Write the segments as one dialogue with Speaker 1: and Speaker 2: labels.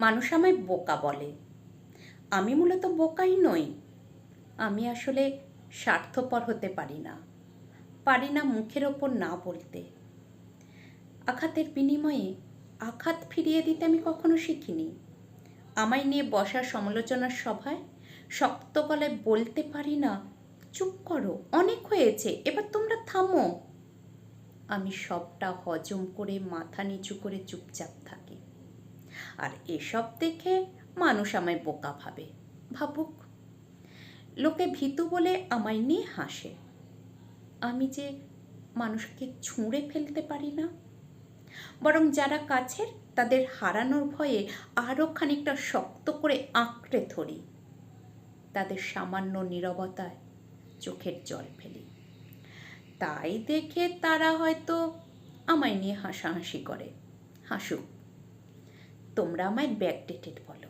Speaker 1: মানুষ আমায় বোকা বলে। আমি মূলত বোকাই নই। আমি আসলে স্বার্থপর হতে পারি না। পারি না মুখের ওপর না বলতে। আঘাতের বিনিময়ে আঘাত ফিরিয়ে দিতে আমি কখনো শিখিনি। আমায় নিয়ে বসা সমালোচনার সভায় শক্ত গলায় বলতে পারি না, চুপ করো, অনেক হয়েছে, এবার তোমরা থামো। আমি সবটা হজম করে মাথা নিচু করে চুপচাপ থাকি। আর এসব দেখে মানুষ আমায় বোকা ভাবে। ভাবুক, লোকে ভীতু বলে আমায় নিয়ে হাসে। আমি যে মানুষকে ছুঁড়ে ফেলতে পারি না। বরং যারা কাছের, তাদের হারানোর ভয়ে আরও খানিকটা শক্ত করে আঁকড়ে ধরি। তাদের সামান্য নীরবতায় চোখের জল ফেলি। তাই দেখে তারা হয়তো আমায় নিয়ে হাসাহাসি করে। হাসুক। তোমরা আমায় ব্যাকডেটেড বলো।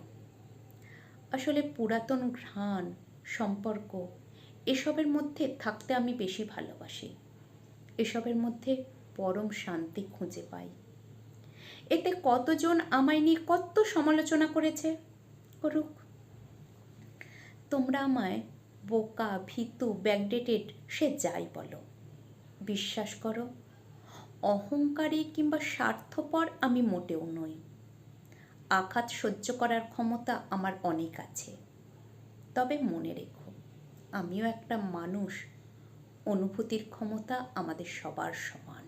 Speaker 1: আসলে পুরাতন ঘ্রাণ, সম্পর্ক, এসবের মধ্যে থাকতে আমি বেশি ভালোবাসি। এসবের মধ্যে পরম শান্তি খুঁজে পাই। এতে কতজন আমায় নিয়ে কত সমালোচনা করেছে? করুক। তোমরা আমায় বোকা, ভীতু, ব্যাকডেটেড, সে যাই বলো। বিশ্বাস করো, অহংকারী কিংবা স্বার্থপর আমি মোটেও নই। আঘাত সহ্য করার ক্ষমতা আমার অনেক আছে। তবে মনে রেখো, আমিও একটা মানুষ, অনুভূতির ক্ষমতা আমাদের সবার সমান।